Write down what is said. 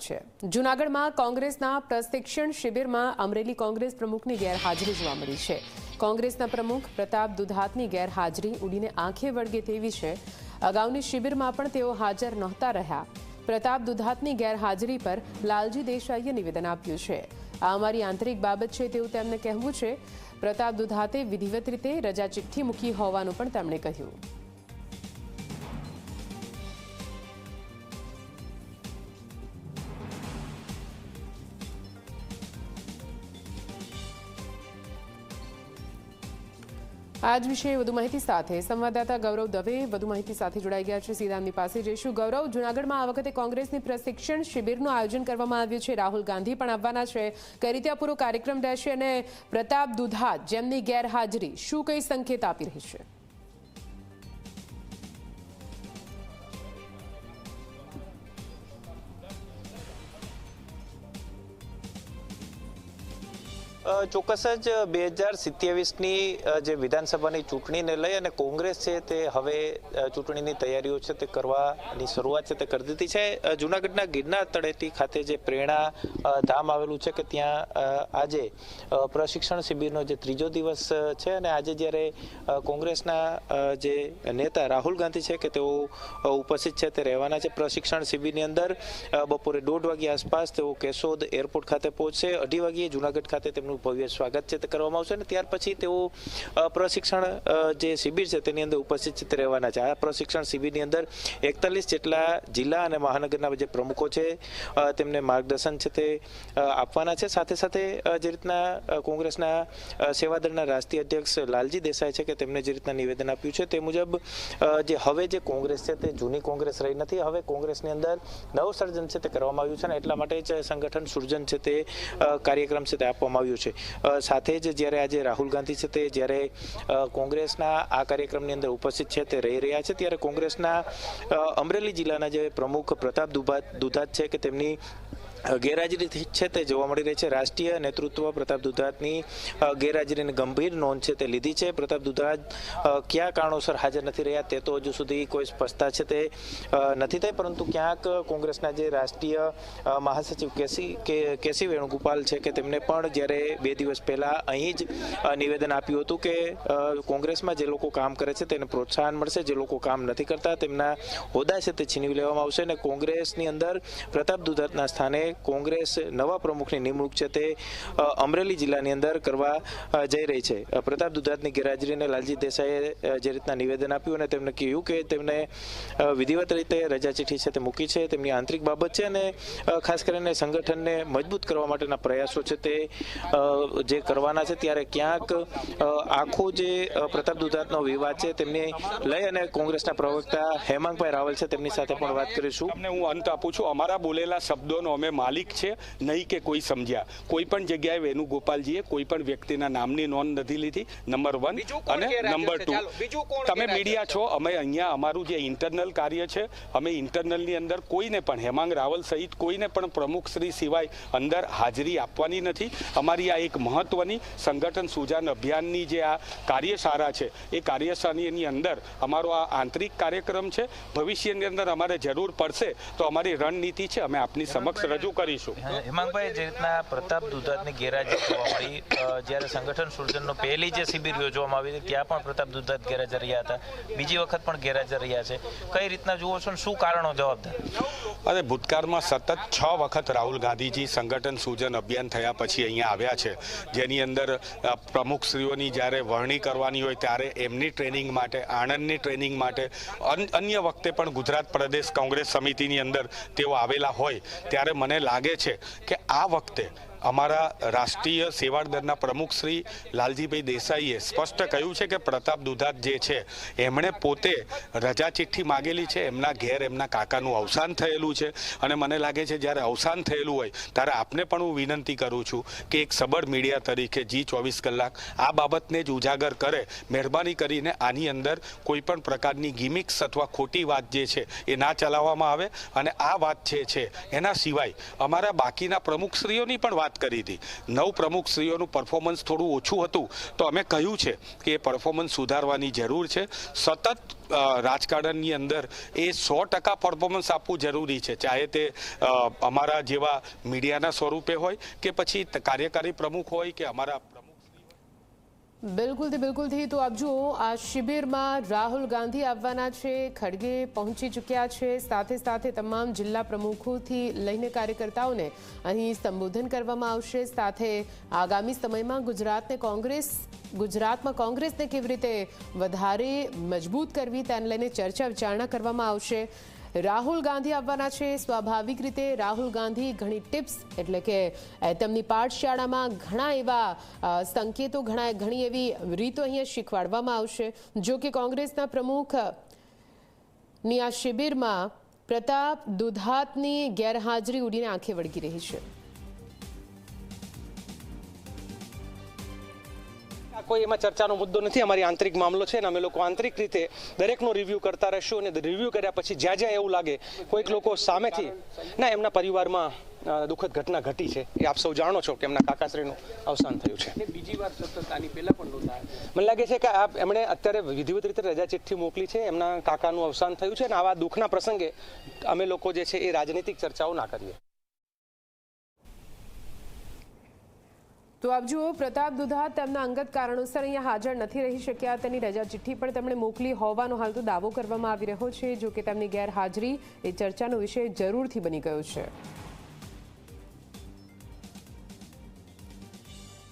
છે. જૂનાગઢમાં કોંગ્રેસના પ્રશિક્ષણ શિબિરમાં અમરેલી કોંગ્રેસ પ્રમુખની ગેરહાજરી જોવા મળી છે. કોંગ્રેસના પ્રમુખ પ્રતાપ દુધાતની ગેરહાજરી ઉડીને આંખે વળગે તેવી છે. અગાઉની શિબિરમાં પણ તેઓ હાજર નહોતા રહ્યા. પ્રતાપ દુધાતની ગેરહાજરી પર લાલજી દેસાઈએ નિવેદન આપ્યું છે. આ અમારી આંતરિક બાબત છે તેવું તેમને કહેવું છે. પ્રતાપ દુધાતે વિધિવત રીતે રજા ચિઠ્ઠી મૂકી હોવાનું પણ તેમણે કહ્યું. આજ વિશે વધુ માહિતી સાથે સંવાદદાતા ગૌરવ દવે વધુ માહિતી સાથે જોડાઈ ગયા છે સીધા પાસે. જઈશું ગૌરવ, જૂનાગઢમાં આ વખતે કોંગ્રેસની પ્રશિક્ષણ શિબિરનું આયોજન કરવામાં આવ્યું છે. રાહુલ ગાંધી પણ આવવાના છે. કઈ રીતે પૂરો કાર્યક્રમ રહેશે અને પ્રતાપ દુધા જેમની ગેરહાજરી, શું કઈ સંકેત આપી રહી છે? ચોક્કસ જ બે હજાર સિત્યાવીસની જે વિધાનસભાની ચૂંટણીને લઈ અને કોંગ્રેસ છે તે હવે ચૂંટણીની તૈયારીઓ છે તે કરવાની શરૂઆત છે તે કરી દીધી છે. જૂનાગઢના ગિરનાર તળેટી ખાતે જે પ્રેરણા ધામ આવેલું છે કે ત્યાં આજે પ્રશિક્ષણ શિબિરનો જે ત્રીજો દિવસ છે અને આજે જ્યારે કોંગ્રેસના જે નેતા રાહુલ ગાંધી છે કે તેઓ ઉપસ્થિત છે તે રહેવાના છે. પ્રશિક્ષણ શિબિરની અંદર બપોરે દોઢ વાગ્યા આસપાસ તેઓ કેશોદ એરપોર્ટ ખાતે પહોંચશે. અઢી વાગ્યે જુનાગઢ ખાતે તેમનું ભવ્ય સ્વાગત છે તે કરવામાં આવશે અને ત્યાર પછી તેઓ પ્રશિક્ષણ જે શિબિર છે તેની અંદર ઉપસ્થિત રહેવાના છે. આ પ્રશિક્ષણ શિબિરની અંદર એકતાલીસ જેટલા જિલ્લા અને મહાનગરના જે પ્રમુખો છે તેમને માર્ગદર્શન છે તે આપવાના છે. સાથે સાથે જે રીતના કોંગ્રેસના સેવાદળના રાષ્ટ્રીય અધ્યક્ષ લાલજી દેસાઈ છે કે તેમને જે રીતના નિવેદન આપ્યું છે તે મુજબ જે હવે જે કોંગ્રેસ છે તે જૂની કોંગ્રેસ રહી નથી. હવે કોંગ્રેસની અંદર નવસર્જન છે તે કરવામાં આવ્યું છે અને એટલા માટે જ સંગઠન સર્જન છે તે કાર્યક્રમ છે તે આપવામાં આવ્યું છે. અ, સાથે જ જ્યારે આજે રાહુલ ગાંધી છે તે જ્યારે કોંગ્રેસના આ કાર્યક્રમની અંદર ઉપસ્થિત છે તે રહી રહ્યા છે ત્યારે કોંગ્રેસના અમરેલી જિલ્લાના જે પ્રમુખ પ્રતાપ દુભાત દુધાત છે કે તેમની ગેરહાજરી છે તે જોવા મળી રહી છે. રાષ્ટ્રીય નેતૃત્વ પ્રતાપ દુધાતની ગેરહાજરીની ગંભીર નોંધ છે તે લીધી છે. પ્રતાપ દુધાત ક્યાં કારણોસર હાજર નથી રહ્યા તે તો હજુ સુધી કોઈ સ્પષ્ટતા છે તે નથી થઈ, પરંતુ ક્યાંક કોંગ્રેસના જે રાષ્ટ્રીય મહાસચિવ કેસી કેસી વેણુગોપાલ છે કે તેમને પણ જ્યારે બે દિવસ પહેલાં અહીં જ નિવેદન આપ્યું હતું કે કોંગ્રેસમાં જે લોકો કામ કરે છે તેને પ્રોત્સાહન મળશે. જે લોકો કામ નથી કરતા તેમના હોદ્દા છે તે છીનવી લેવામાં આવશે અને કોંગ્રેસની અંદર પ્રતાપ દુધાતના સ્થાને કોંગ્રેસ નવા પ્રમુખની નિમણૂક છે તે અમરેલી જિલ્લાની અંદર કરવા જઈ રહી છે. પ્રતાપ દુધાતની ગેરહાજરીને લાલજી દેસાઈએ જે રીતના નિવેદન આપ્યું અને તેમણે કહ્યું કે તેમને વિધિવત રીતે રજા ચિઠ્ઠી છે તે મૂકી છે, તેમની આંતરિક બાબત છે અને ખાસ કરીને સંગઠનને મજબૂત કરવા માટેના પ્રયાસો છે તે જે કરવાના છે ત્યારે ક્યાંક આખો જે પ્રતાપ દુધાતનો વિવાદ છે તેમને લઈ અને કોંગ્રેસના પ્રવક્તા હેમાંગભાઈ રાવલ છે તેમની સાથે પણ વાત કરીશું. હું અંત આપું છું. અમારા બોલેલા શબ્દોનો અમે માલિક છે નહીં કે કોઈ સમજ્યા. કોઈ પણ જગ્યાએ વેણુગોપાલજીએ કોઈ પણ વ્યક્તિના નામની નોંધ નથી લીધી નંબર વન અને નંબર ટુ. તમે મીડિયા છો? અમે અહીંયા અમારું જે ઇન્ટરનલ કાર્ય છે અમે ઇન્ટરનલની અંદર કોઈને પણ હેમાંગ રાવલ સહિત કોઈને પણ પ્રમુખ શ્રી સિવાય અંદર હાજરી આપવાની નથી. અમારી આ એક મહત્વની સંગઠન સુજાન અભિયાનની જે આ કાર્યશાળા છે એ કાર્યશાળાની અંદર અમારો આ આંતરિક કાર્યક્રમ છે. ભવિષ્યની અંદર અમારે જરૂર પડશે તો અમારી રણનીતિ છે અમે આપની સમક્ષ રજૂ કરીશું? હેમાંગભાઈ જે રીતના પ્રતાપ દુધાતની ગેરહાજર જોવા મળી જ્યારે સંગઠન સૃજનનો પહેલી જે શિબિર યોજવામાં આવી હતી ત્યાં પણ પ્રતાપ દુધાત ગેરહાજર રહ્યા હતા. બીજી વખત પણ ગેરહાજર રહ્યા છે. કઈ રીતના જુઓ છો શું કારણો જવાબદાર? અને ભૂતકાળમાં સતત છ વખત રાહુલ ગાંધીજી સંગઠન સૂજન અભિયાન થયા પછી અહીંયા આવ્યા છે. જેની અંદર પ્રમુખ પ્રમુખશ્રીઓની જ્યારે વરણી કરવાની હોય ત્યારે એમની ટ્રેનિંગ માટે આણંદની ટ્રેનિંગ માટે અન્ય વખતે પણ ગુજરાત પ્રદેશ કોંગ્રેસ સમિતિની અંદર તેઓ આવેલા હોય. ત્યારે મને લાગે છે કે આ વખતે અમારા રાષ્ટ્રીય સેવાદળના પ્રમુખ શ્રી લાલજીભાઈ દેસાઈએ સ્પષ્ટ કહ્યું છે કે પ્રતાપ દુધાત જે છે, એમણે પોતે રજા ચિઠ્ઠી માગેલી છે, એમના ઘેર એમના કાકાનું અવસાન થયેલું છે. અને મને લાગે છે જ્યારે અવસાન થયેલું હોય, ત્યારે આપને પણ હું વિનંતી કરું છું કે એક સબળ મીડિયા તરીકે જી ચોવીસ કલાક આ બાબતને જ ઉજાગર કરે, મહેરબાની કરીને આની અંદર કોઈ પણ પ્રકારની ગિમિક્સ અથવા ખોટી વાત જે છે, એ ના ચલાવવામાં આવે. અને આ વાત જે છે, એના સિવાય અમારા બાકીના પ્રમુખશ્રીઓની પણ વાત વાત કરી હતી. નવ પ્રમુખ શ્રીઓનું પરફોર્મન્સ થોડું ઓછું હતું. તો અમે કહ્યું છે કે એ પરફોર્મન્સ સુધારવાની જરૂર છે. સતત રાજકારણની અંદર એ સો ટકા પરફોર્મન્સ આપવું જરૂરી છે. ચાહે તે અમારા જેવા મીડિયાના સ્વરૂપે હોય કે પછી કાર્યકારી પ્રમુખ હોય કે અમારા બિલકુલથી બિલકુલથી તો આપ જુઓ, આ શિબિરમાં રાહુલ ગાંધી આવવાના છે, ખડગે પહોંચી ચૂક્યા છે. સાથે સાથે તમામ જિલ્લા પ્રમુખોથી લઈને કાર્યકર્તાઓને અહીં સંબોધન કરવામાં આવશે. સાથે આગામી સમયમાં ગુજરાતને કોંગ્રેસ, ગુજરાતમાં કોંગ્રેસને કેવી રીતે વધારે મજબૂત કરવી તેને લઈને ચર્ચા વિચારણા કરવામાં આવશે. રાહુલ ગાંધી આવવાના છે. સ્વાભાવિક રીતે રાહુલ ગાંધી ઘણી ટિપ્સ એટલે કે તેમની પાઠશાળામાં ઘણા એવા સંકેતો ઘણા ઘણી એવી રીતો અહીંયા શીખવાડવામાં આવશે. જો કે કોંગ્રેસના પ્રમુખની આ શિબિરમાં પ્રતાપ દુધાતની ગેરહાજરી ઉડીને આંખે વળગી રહી છે. કોઈ એમાં ચર્ચાનો મુદ્દો નથી. અમારી આંતરિક મામલો છે અને અમે લોકો આંતરિક રીતે દરેકનો રિવ્યૂ કરતા રહીશું અને રિવ્યૂ કર્યા પછી જ્યાં જ્યાં એવું લાગે કોઈક લોકો સામેથી ના એમના પરિવારમાં દુઃખદ ઘટના ઘટી છે. એ આપ સૌ જાણો છો કે એમના કાકાશ્રીનું અવસાન થયું છે. બીજી વાર સતત આની પહેલા પણ મને લાગે છે કે આ એમણે અત્યારે વિધિવત રીતે રજા ચિઠ્ઠી મોકલી છે. એમના કાકાનું અવસાન થયું છે અને આવા દુઃખના પ્રસંગે અમે લોકો જે છે એ રાજનીતિક ચર્ચાઓ ના કરીએ. તો આપ જુઓ, પ્રતાપ દુધા તેમના અંગત કારણોસર અહીંયા હાજર નથી રહી શક્યા. તેની રજા ચિઠ્ઠી પણ તેમણે મોકલી. હોવાનો હાલ તો દાવો કરવામાં આવી રહ્યો છે જો કે તેમની ગેરહાજરી એ ચર્ચાનો વિષય જરૂરથી બની ગયો છે.